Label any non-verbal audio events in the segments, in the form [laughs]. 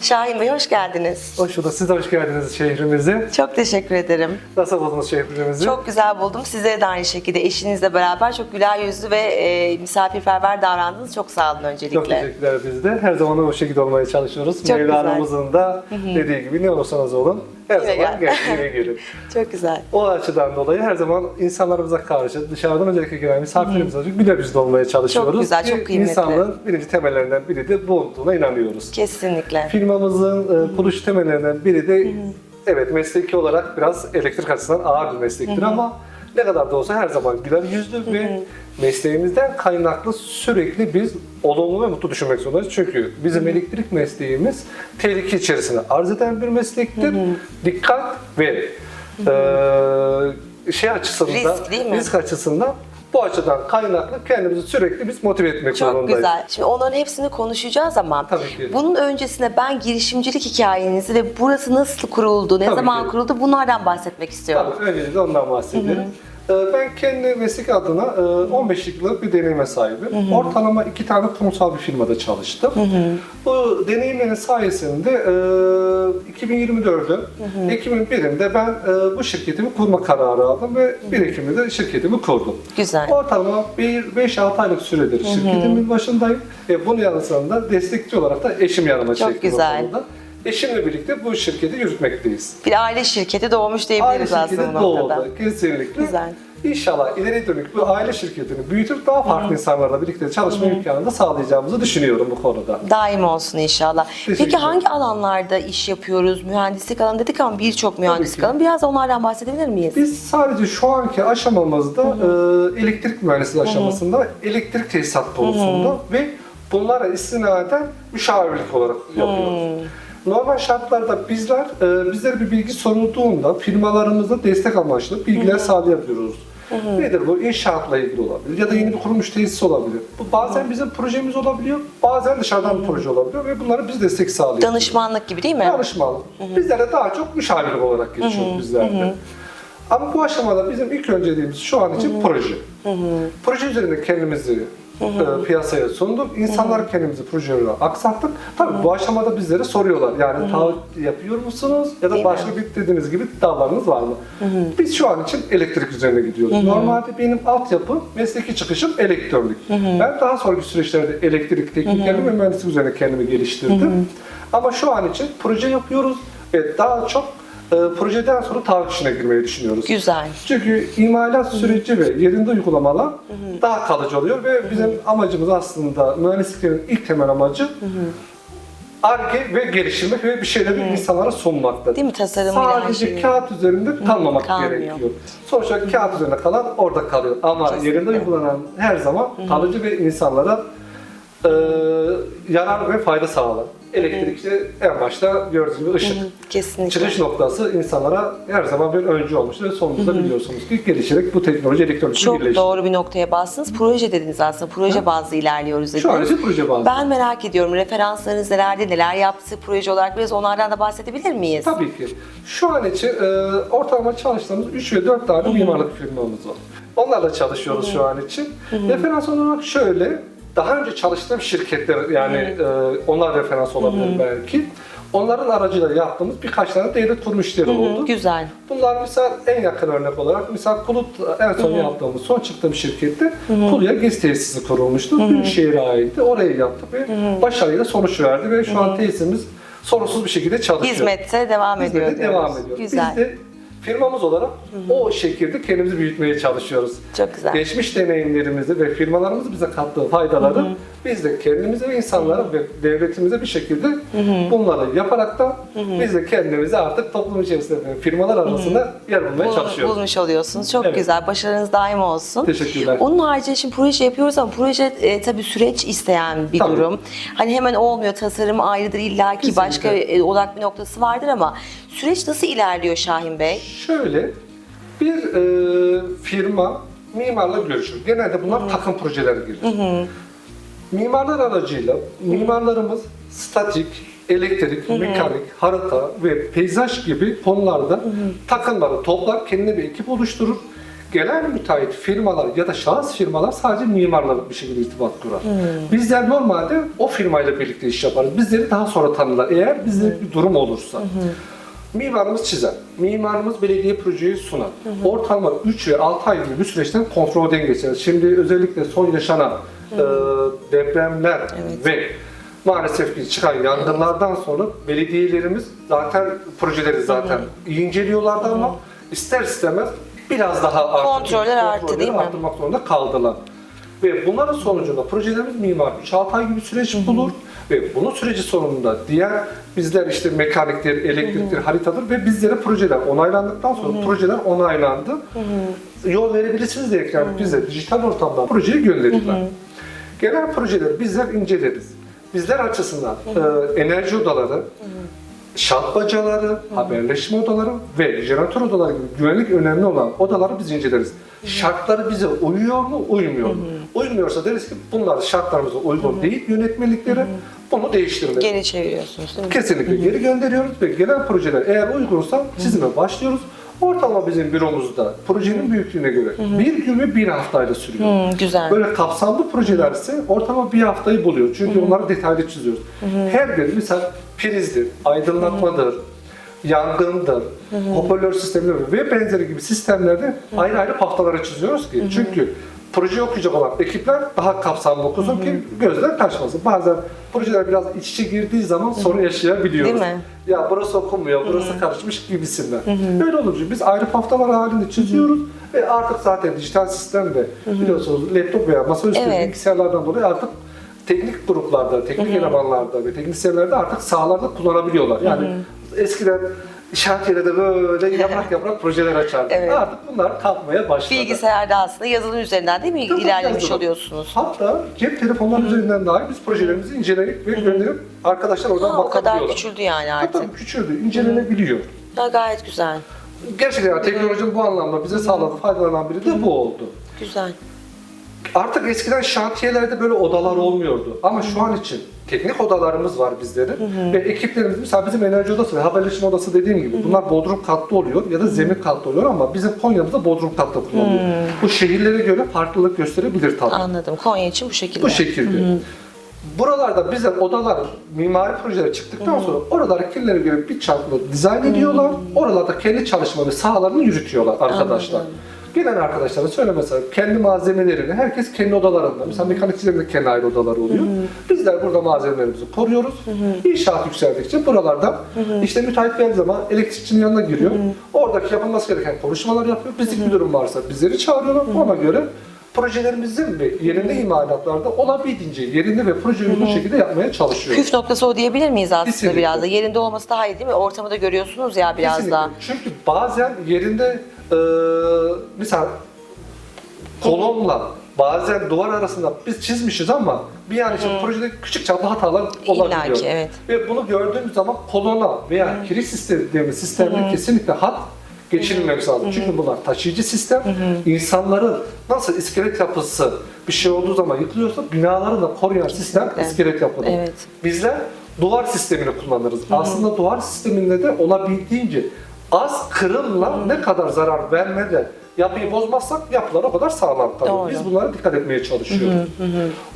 Şahin Bey hoş geldiniz. Hoş bulduk. Siz de hoş geldiniz şehrimize. Çok teşekkür ederim. Nasıl buldunuz şehrimizi? Çok güzel buldum. Sizlere de aynı şekilde eşinizle beraber çok güler yüzlü ve e, misafirperver davrandınız. Çok sağ olun öncelikle. Çok teşekkürler biz de. Her zaman o şekilde olmaya çalışıyoruz. Çok Mevlana'mızın da dediği gibi ne olursanız olun her Yine zaman gel. gel, yine gelin. [laughs] Çok güzel. O açıdan dolayı her zaman insanlarımıza karşı dışarıdan özellikle gelen misafirlerimize karşı güler yüzlü olmaya çalışıyoruz. Çok güzel, çok Ki kıymetli. İnsanlığın birinci temellerinden biri de bu olduğuna inanıyoruz. Kesinlikle. Firmamızın e, kuruluş temellerinden biri de evet mesleki olarak biraz elektrik açısından ağır bir meslektir ama ne kadar da olsa her zaman güler yüzlü ve mesleğimizden kaynaklı sürekli biz olumlu ve mutlu düşünmek zorundayız. Çünkü bizim elektrik mesleğimiz tehlike içerisinde arz eden bir meslektir. Dikkat ve e, şey açısından, Risk değil mi? risk açısından bu açıdan kaynaklı kendimizi sürekli biz motive etmek Çok zorundayız. güzel. Şimdi onların hepsini konuşacağız ama Tabii ki. bunun öncesinde ben girişimcilik hikayenizi ve burası nasıl kuruldu, ne Tabii zaman ki. kuruldu bunlardan bahsetmek istiyorum. Tabii öncelikle ondan bahsedelim. Ben kendi meslek adına e, 15 yıllık bir deneyime sahibim. Ortalama iki tane kurumsal bir firmada çalıştım. Bu deneyimlerin sayesinde e, 2024'ün Ekim'in birinde ben e, bu şirketimi kurma kararı aldım ve 1 Ekim'de de şirketimi kurdum. Güzel. Ortalama 5-6 aylık süredir şirketimin başındayım ve bunun yanısında destekçi olarak da eşim yanıma Çok çektim o güzel. konuda. Eşimle birlikte bu şirketi yürütmekteyiz. Bir aile şirketi doğmuş Aile diyebiliriz aslında şirketi bu noktada. doğdu. Kesinlikle. Güzel. İnşallah ileri dönük bu aile şirketini büyütüp daha farklı insanlarla birlikte çalışma imkanını da sağlayacağımızı düşünüyorum bu konuda. Daim olsun inşallah. Peki Teşekkürler. hangi alanlarda iş yapıyoruz? Mühendislik alanı dedik ama birçok mühendislik ki. alanı. Biraz da onlardan bahsedebilir miyiz? Biz sadece şu anki aşamamızda e, elektrik mühendisliği aşamasında elektrik tesisat konusunda ve bunlara istinaden müşavirlik olarak yapıyoruz. Normal şartlarda bizler, e, bizlere bir bilgi sorulduğunda firmalarımıza destek amaçlı bilgiler sağlayabiliyoruz. Nedir bu? İnşaatla ilgili olabilir ya da yeni bir kurulmuş tesis olabilir. Bu bazen bizim projemiz olabiliyor, bazen dışarıdan bir proje olabiliyor ve bunlara biz destek sağlıyoruz. Danışmanlık gibi değil mi? Danışmanlık. Bizlere daha çok müşavirlik olarak geçiyor bizlerde. Ama bu aşamada bizim ilk önceliğimiz şu an için proje. Proje üzerinde kendimizi e, piyasaya sunduk. İnsanlar kendimizi projelere aksattık. Tabii bu aşamada bizlere soruyorlar. Yani taahhüt yapıyor musunuz? Ya da Değil başka bir dediğiniz gibi iddialarınız var mı? Biz şu an için elektrik üzerine gidiyoruz. Normalde benim altyapı, mesleki çıkışım elektronik. Ben daha sonraki süreçlerde elektrik teknikerliği ve mühendislik üzerine kendimi geliştirdim. Ama şu an için proje yapıyoruz ve daha çok e, projeden sonra işine girmeyi düşünüyoruz. Güzel. Çünkü imalat süreci ve yerinde uygulamalar daha kalıcı oluyor ve bizim amacımız aslında mühendisliklerin ilk temel amacı ARGE ve geliştirmek ve bir şeyleri insanlara sunmakta. Değil mi? Tasarımıyla her Sadece kağıt üzerinde kalmamak kalmıyor. gerekiyor. Sonuçta kağıt üzerinde kalan orada kalıyor. Ama Kesinlikle. yerinde uygulanan her zaman kalıcı ve insanlara e, yarar ve fayda sağlar. Elektrik işte en başta gördüğünüz gibi ışık. Kesinlikle. Çıkış noktası insanlara her zaman bir öncü olmuştur ve sonunda biliyorsunuz ki gelişerek bu teknoloji elektronikle Çok birleşti. doğru bir noktaya bastınız. Proje dediniz aslında. Proje bazlı ilerliyoruz dediniz. Şu an için proje bazlı. Ben merak ediyorum. Referanslarınız nelerdi? Neler yaptı proje olarak? Biraz onlardan da bahsedebilir miyiz? Tabii ki. Şu an için e, ortalama çalıştığımız 3 ve 4 tane mimarlık firmamız var. Onlarla çalışıyoruz şu an için. Referans olarak şöyle, daha önce çalıştığım şirketler yani e, onlar referans olabilir belki. Onların aracıyla yaptığımız birkaç tane devlet kurum işleri oldu. Güzel. Bunlar misal en yakın örnek olarak misal Kulut en son yaptığımız son çıktığım şirkette Kulu'ya gez tesisi kurulmuştu. Büyükşehir'e aitti. Orayı yaptık ve başarıyla sonuç verdi ve şu an tesisimiz sorunsuz bir şekilde çalışıyor. Hizmette devam ediyor Hizmete diyoruz. devam ediyor. Güzel. Biz de firmamız olarak o şekilde kendimizi büyütmeye çalışıyoruz. Çok güzel. Geçmiş deneyimlerimizi ve firmalarımız bize kattığı faydaları biz de kendimize ve insanlara ve devletimize bir şekilde bunları yaparak da biz de kendimizi artık toplum içerisinde firmalar arasında yer bulmaya Bul- çalışıyoruz. bulmuş oluyorsunuz. Çok Evet. güzel. Başarınız daim olsun. Teşekkürler. Onun haricinde şimdi proje yapıyoruz ama proje e, tabii süreç isteyen bir Tabii. durum. Hani hemen olmuyor. Tasarım ayrıdır illaki Kesinlikle. başka e, odak bir noktası vardır ama süreç nasıl ilerliyor Şahin Bey? Şöyle bir e, firma mimarla görüşür. Genelde bunlar takım projeleri gelir. Mimarlar aracıyla mimarlarımız statik, elektrik, mekanik, harita ve peyzaj gibi konularda takımları toplar, kendine bir ekip oluşturur. Gelen müteahhit firmalar ya da şahıs firmalar sadece mimarlarla bir şekilde irtibat kurar. Bizler normalde o firmayla birlikte iş yaparız. Bizleri daha sonra tanırlar eğer bizde bir durum olursa. Mimarımız çizer. Mimarımız belediye projeyi sunar. Ortalama 3 ve 6 ay gibi bir süreçten kontrolden geçer. Şimdi özellikle son yaşanan e, depremler Evet. ve maalesef ki çıkan yangınlardan sonra belediyelerimiz zaten projeleri zaten iyi inceliyorlardı ama ister istemez biraz daha artık Kontroller arttı, değil mi? arttırmak zorunda kaldılar. Ve bunların sonucunda projelerimiz mimar 3-6 ay gibi süreç bulur ve bunun süreci sonunda diğer bizler işte mekaniktir, elektriktir, haritadır ve bizlere projeler onaylandıktan sonra projeler onaylandı. Yol verebilirsiniz diye yani bize dijital ortamdan projeyi gönderirler. Genel projeleri bizler inceleriz. Bizler açısından e, enerji odaları, şart bacaları, haberleşme odaları ve jeneratör odaları gibi güvenlik önemli olan odaları biz inceleriz. Şartları bize uyuyor mu, uymuyor mu? Uymuyorsa deriz ki bunlar şartlarımıza uygun değil yönetmelikleri, bunu değiştirmeliyiz. Geri çeviriyorsunuz değil mi? Kesinlikle geri gönderiyoruz ve gelen projeler eğer uygunsa çizime başlıyoruz. Ortalama bizim büromuzda projenin büyüklüğüne göre bir gün ve bir haftayla sürüyor. Hmm, güzel. Böyle kapsamlı projelerse ortalama bir haftayı buluyor. Çünkü onları detaylı çiziyoruz. Her biri mesela prizdir, aydınlatmadır, yangındır, hoparlör sistemleri ve benzeri gibi sistemlerde ayrı ayrı haftalara çiziyoruz ki. Çünkü proje okuyacak olan ekipler daha kapsamlı okusun ki gözler kaçmasın. Bazen projeler biraz iç içe girdiği zaman sorun yaşayabiliyoruz. Değil mi? Ya burası okunmuyor, burası karışmış gibisinden. Böyle olunca biz ayrı haftalar halinde çiziyoruz ve artık zaten dijital sistemde biliyorsunuz laptop veya masaüstü Evet. bilgisayarlardan dolayı artık teknik gruplarda, teknik elemanlarda ve teknisyenlerde artık sahalarda kullanabiliyorlar. Yani eskiden şantiyede böyle [laughs] yaprak yaprak projeler açardık. Evet. Artık bunlar kalkmaya başladı. Bilgisayarda aslında yazılım üzerinden değil mi Tabii, ilerlemiş yazılım. oluyorsunuz? Hatta cep telefonları üzerinden dahi biz projelerimizi inceleyip ve gönderip arkadaşlar oradan Ha, o kadar bakabiliyorlar. küçüldü yani Tabii, artık. Tabii küçüldü, incelenebiliyor. Ha, gayet güzel. Gerçekten yani teknolojinin bu anlamda bize sağladığı faydalardan biri de bu oldu. Güzel. Artık eskiden şantiyelerde böyle odalar olmuyordu. Ama şu an için teknik odalarımız var bizlerin. Ve ekiplerimiz mesela bizim enerji odası ve haberleşme odası dediğim gibi bunlar bodrum katlı oluyor ya da zemin katlı oluyor ama bizim Konya'mızda bodrum katlı kullanılıyor. Bu şehirlere göre farklılık gösterebilir tabii. Anladım. Konya için bu şekilde. Bu şekilde. Buralarda bizler odalar, mimari projeler çıktıktan sonra oraları kirlere göre bir çarpıda dizayn ediyorlar. Oralarda kendi çalışma ve sahalarını yürütüyorlar arkadaşlar. Anladım. Gelen arkadaşlara söyle mesela kendi malzemelerini herkes kendi odalarında. Mesela mekanikçilerin de kendi ayrı odaları oluyor. Bizler burada malzemelerimizi koruyoruz. İnşaat yükseldikçe buralardan işte müteahhit geldiği zaman elektrikçinin yanına giriyor. Oradaki yapılması gereken konuşmalar yapıyor. Bizlik bir durum varsa bizleri çağırıyorlar. Ona göre projelerimizin ve yerinde imalatlarda olabildiğince yerinde ve proje uygun şekilde yapmaya çalışıyoruz. Püf noktası o diyebilir miyiz aslında Kesinlikle. biraz da? Yerinde olması daha iyi değil mi? Ortamı da görüyorsunuz ya biraz Kesinlikle. daha. Çünkü bazen yerinde e, mesela kolonla bazen duvar arasında biz çizmişiz ama bir yani için projede küçük çaplı hatalar olabiliyor. İlla ki, evet. Ve bunu gördüğümüz zaman kolona veya kiriş sistemi dediğimiz sistemde kesinlikle hat geçirilmemiz lazım. Çünkü bunlar taşıyıcı sistem. İnsanların nasıl iskelet yapısı bir şey olduğu zaman yıkılıyorsa binaları da koruyan sistem Kesinlikle. iskelet yapıdır. Evet. Bizler duvar sistemini kullanırız. Aslında duvar sisteminde de olabildiğince az kırımla ne kadar zarar vermeden yapıyı bozmazsak yapılar o kadar sağlam kalır. Doğru. Biz bunlara dikkat etmeye çalışıyoruz.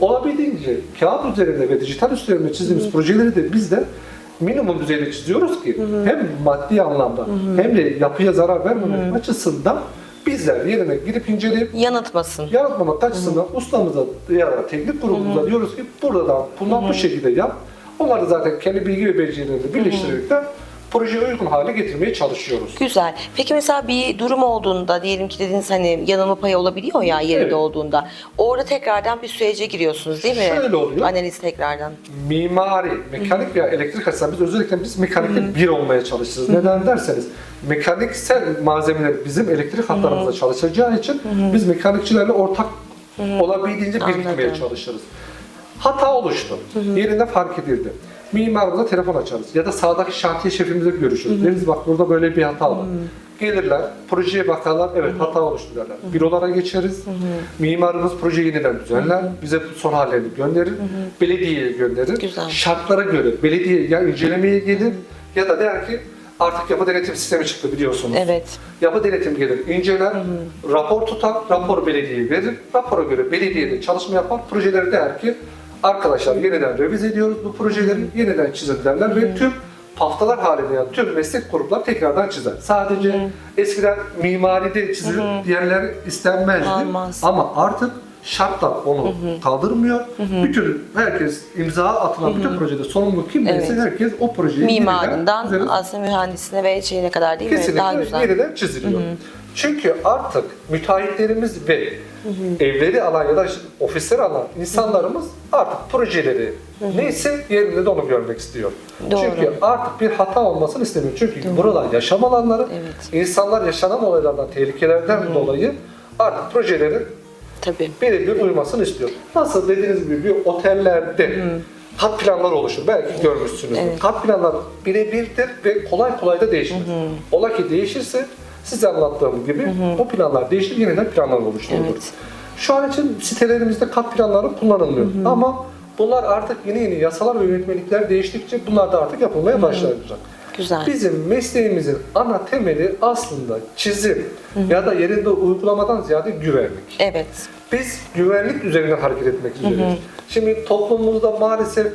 Olabildiğince kağıt üzerinde ve dijital üzerinde çizdiğimiz projeleri de biz de minimum düzeyde çiziyoruz ki hem maddi anlamda hem de yapıya zarar vermemek açısından bizler yerine girip inceleyip Yanıltmasın. yaratmamak açısından ustamıza ya da teknik grubumuza diyoruz ki buradan bundan bu şekilde yap. Onlar da zaten kendi bilgi ve becerilerini birleştirerekten projeye uygun hale getirmeye çalışıyoruz. Güzel. Peki mesela bir durum olduğunda diyelim ki dediniz hani yanılma payı olabiliyor ya yerinde Evet. olduğunda. Orada tekrardan bir sürece giriyorsunuz değil mi? Şöyle oluyor. Analiz tekrardan. Mimari, mekanik veya elektrik açısından biz özellikle biz mekanikte bir olmaya çalışırız. Neden derseniz mekaniksel malzemeler bizim elektrik hatlarımızda çalışacağı için biz mekanikçilerle ortak olabildiğince birikmeye Anladım. çalışırız. Hata oluştu. Yerinde fark edildi. Mimarımıza telefon açarız ya da sağdaki şantiye şefimizle görüşürüz. Deriz bak burada böyle bir hata var. Gelirler, projeye bakarlar, evet hata oluştu derler. Bürolara geçeriz. Mimarımız projeyi yeniden düzenler, bize son hallerini gönderir, belediyeye gönderir. Güzel. Şartlara göre belediye ya incelemeye gelir ya da der ki artık yapı denetim sistemi çıktı biliyorsunuz. Evet. Yapı denetim gelir, inceler, rapor tutar, raporu belediyeye verir. Rapora göre belediye de çalışma yapar. Projeleri der ki arkadaşlar yeniden revize ediyoruz bu projeleri, yeniden çizin derler ve tüm haftalar halinde yani tüm meslek gruplar tekrardan çizer. Sadece eskiden mimaride çizilir, diğerler istenmezdi. Almaz. Ama artık şartlar onu kaldırmıyor. Bütün herkes imza atılan bütün projede sorumlu kim neyse Evet. herkes o projeyi Mimarından üzerine- aslında mühendisine ve şeyine kadar değil mi? Kesinlikle Daha güzel. yeniden çiziliyor. Çünkü artık müteahhitlerimiz ve evleri alan ya da ofisleri alan insanlarımız artık projeleri neyse yerinde de onu görmek istiyor. Doğru. Çünkü artık bir hata olmasını istemiyor. Çünkü buralar yaşam alanları. Evet. İnsanlar yaşanan olaylardan, tehlikelerden dolayı artık projelerin Tabii. birebir uymasını istiyor. Nasıl dediğiniz gibi bir otellerde kat planlar oluşur. Belki görmüşsünüzdür. Evet. Kat planlar birebirdir ve kolay kolay da değişmez. Ola ki değişirse size anlattığım gibi o planlar değişir, yeniden planlar oluşturulur. Evet. Şu an için sitelerimizde kat planları kullanılmıyor. Ama bunlar artık yeni yeni yasalar ve yönetmelikler değiştikçe bunlar da artık yapılmaya başlayacak. Güzel. Bizim mesleğimizin ana temeli aslında çizim ya da yerinde uygulamadan ziyade güvenlik. Evet. Biz güvenlik üzerinden hareket etmek üzereyiz. Şimdi toplumumuzda maalesef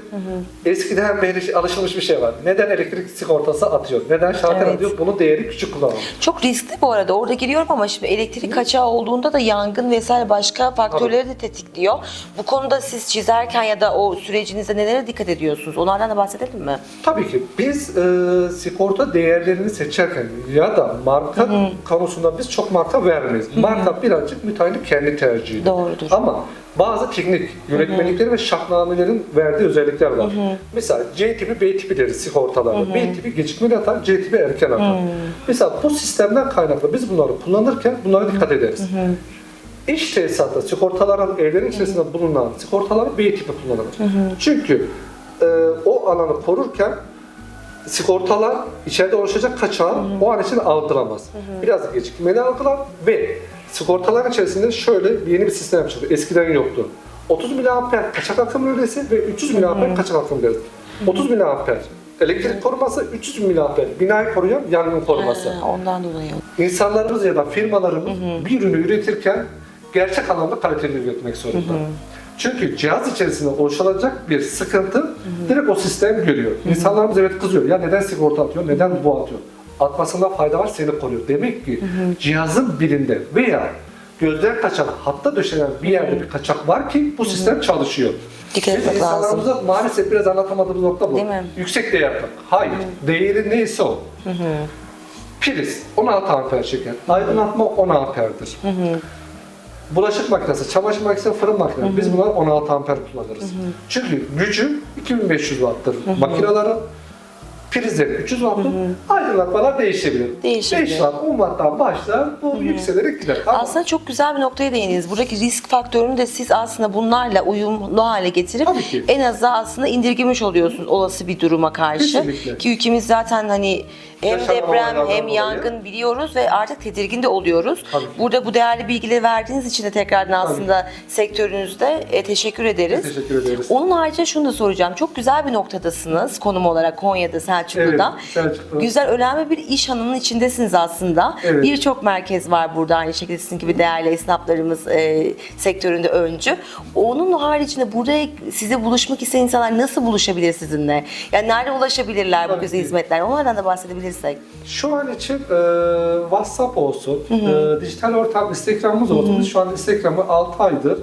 eskiden beri alışılmış bir şey var. Neden elektrik sigortası atıyor? Neden şartel Evet. atıyor? Bunu değeri küçük kullanalım. Çok riskli bu arada. Orada giriyorum ama şimdi elektrik kaçağı olduğunda da yangın vesaire başka faktörleri de tetikliyor. Bu konuda siz çizerken ya da o sürecinizde nelere dikkat ediyorsunuz? Onlardan da bahsedelim mi? Tabii ki biz e, sigorta değerlerini seçerken ya da marka konusunda biz çok marka vermeyiz. Marka birazcık müteahhitin kendi tercihi. Doğrudur. Ama bazı teknik yönetmeliklerin ve şartnamelerin verdiği özellikler var. Mesela C tipi, B tipi deriz sigortalarda. B tipi gecikmeli atar, C tipi erken atar. Mesela bu sistemden kaynaklı biz bunları kullanırken bunlara dikkat ederiz. İş tesisatta sigortaların evlerin içerisinde bulunan sigortaları B tipi kullanılır. Çünkü e, o alanı korurken sigortalar içeride oluşacak kaçağı o an için algılamaz. Biraz gecikmeli algılar ve sigortaların içerisinde şöyle yeni bir sistem çıktı. Eskiden yoktu. 30 miliamper kaçak akım öğresi ve 300 miliamper kaçak akım öğresi. 30 miliamper elektrik koruması, 300 miliamper binayı koruyan yangın koruması. Ha, ondan dolayı. İnsanlarımız ya da firmalarımız bir ürünü üretirken gerçek anlamda kaliteli üretmek zorunda. Çünkü cihaz içerisinde oluşacak bir sıkıntı direkt o sistem görüyor. İnsanlarımız evet kızıyor. Ya neden sigorta atıyor, neden bu atıyor? Atmasında fayda var, seni koruyor. Demek ki cihazın birinde veya gözden kaçan, hatta döşenen bir yerde bir kaçak var ki bu sistem çalışıyor. Dikkat Biz lazım. maalesef biraz anlatamadığımız nokta bu. Değil mi? Yüksek değer tak. Hayır. Değeri neyse o. Priz 16 amper çeker. Aydınlatma 10 amperdir. Bulaşık makinesi, çamaşır makinesi, fırın makinesi. Biz bunlar 16 amper kullanırız. Çünkü gücü 2500 watt'tır makinelerin. Prizleri 300 watt'tır. Aydınlatmalar değişebilir. Değişebilir. 5 watt, 10 watt'tan başlar. Bu yükselerek gider. Ama Aslında çok güzel bir noktaya değindiniz. Buradaki risk faktörünü de siz aslında bunlarla uyumlu hale getirip en azından aslında indirgemiş oluyorsunuz olası bir duruma karşı. Kesinlikle. Ki ülkemiz zaten hani hem Yaşanan deprem olaylardan hem dolayı. yangın biliyoruz ve artık tedirgin de oluyoruz. Tabii. Burada bu değerli bilgileri verdiğiniz için de tekrardan aslında sektörünüzde e, teşekkür ederiz. Teşekkür ederiz. Onun haricinde şunu da soracağım. Çok güzel bir noktadasınız konum olarak Konya'da, Selçuklu'da. Evet, Selçuklu. Güzel, önemli bir iş hanının içindesiniz aslında. Evet. Birçok merkez var burada aynı şekilde sizin gibi değerli esnaflarımız e, sektöründe öncü. Onun haricinde buraya size buluşmak isteyen insanlar nasıl buluşabilir sizinle? Yani nerede ulaşabilirler bu Tabii güzel ki. hizmetler? Onlardan da bahsedebilirsek. Şu an için e, WhatsApp olsun, e, dijital ortam Instagram'ımız olsun. Biz şu an Instagram'ı 6 aydır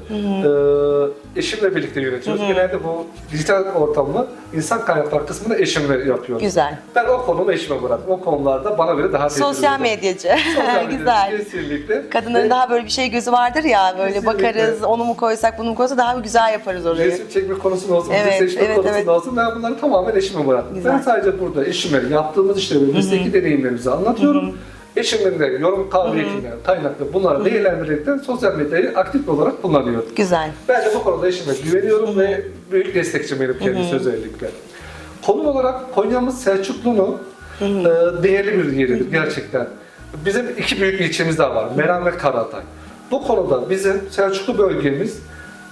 e, eşimle birlikte yönetiyoruz. Genelde bu dijital ortamı insan kaynaklar kısmını eşimle yapıyoruz. Güzel. Ben o konumu eşime bıraktım. O konularda bana göre daha Sosyal medyacı. Sosyal medya, [laughs] güzel. Kesinlikle. Kadınların Ve daha böyle bir şey gözü vardır ya böyle Kesinlikle. bakarız onu mu koysak bunu mu koysak daha güzel yaparız orayı. Resim çekme konusu olsun, Evet, seçme evet, konusu evet. olsun. Ben bunları tamamen eşime bıraktım. Güzel. Ben sadece burada eşime yaptığımız işleri mesleki deneyimlerimizi anlatıyorum. Eşimin de yorum kabiliyetiyle, kaynaklı bunları değerlendirerekten sosyal medyayı aktif olarak kullanıyorum. Güzel. Ben de bu konuda eşime güveniyorum ve büyük destekçim benim kendisi özellikle. Konum olarak Konya'mız Selçuklu'nun e, değerli bir yeridir gerçekten. Bizim iki büyük ilçemiz daha var. Meram ve Karatay. Bu konuda bizim Selçuklu bölgemiz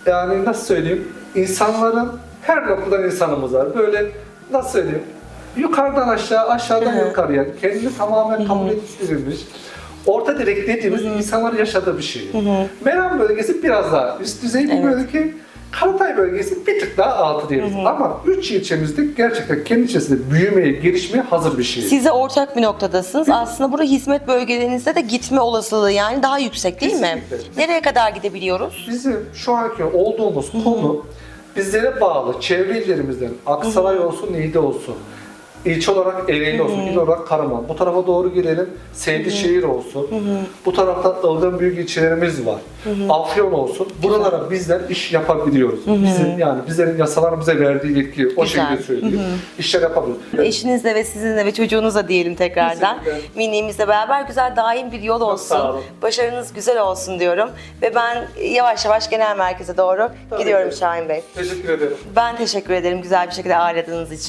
yani nasıl söyleyeyim insanların her noktadan insanımız var. Böyle nasıl söyleyeyim yukarıdan aşağı, aşağıdan yukarıya kendini tamamen kabul ettirilmiş. Orta direk dediğimiz insanların yaşadığı bir şey. Meram bölgesi biraz daha üst düzey bir Evet. bölge. Karatay bölgesi bir tık daha altı diyebiliriz. Ama üç ilçemizde gerçekten kendi içerisinde büyümeye, gelişmeye hazır bir şey. Siz de ortak bir noktadasınız. Aslında burada hizmet bölgelerinizde de gitme olasılığı yani daha yüksek değil mi? Kesinlikle. Nereye kadar gidebiliyoruz? Bizim şu anki olduğumuz konu bizlere bağlı çevre illerimizden Aksaray olsun, Niğde olsun, ilçe olarak Ereğli olsun, il olarak Karaman. Bu tarafa doğru gidelim, Seydişehir olsun. Bu tarafta Ilgın büyük ilçelerimiz var. Afyon olsun. Buralara bizler iş yapabiliyoruz. Bizim yani bizlerin yasalar bize verdiği yetki o Güzel. şekilde söylüyor. İşler yapabiliyoruz. Eşinizle ve sizinle ve çocuğunuzla diyelim tekrardan. Kesinlikle. Beraber güzel daim bir yol olsun. sağ olun. Başarınız güzel olsun diyorum. Ve ben yavaş yavaş genel merkeze doğru gidiyorum. Şahin Bey. Teşekkür ederim. Ben teşekkür ederim güzel bir şekilde ağırladığınız için.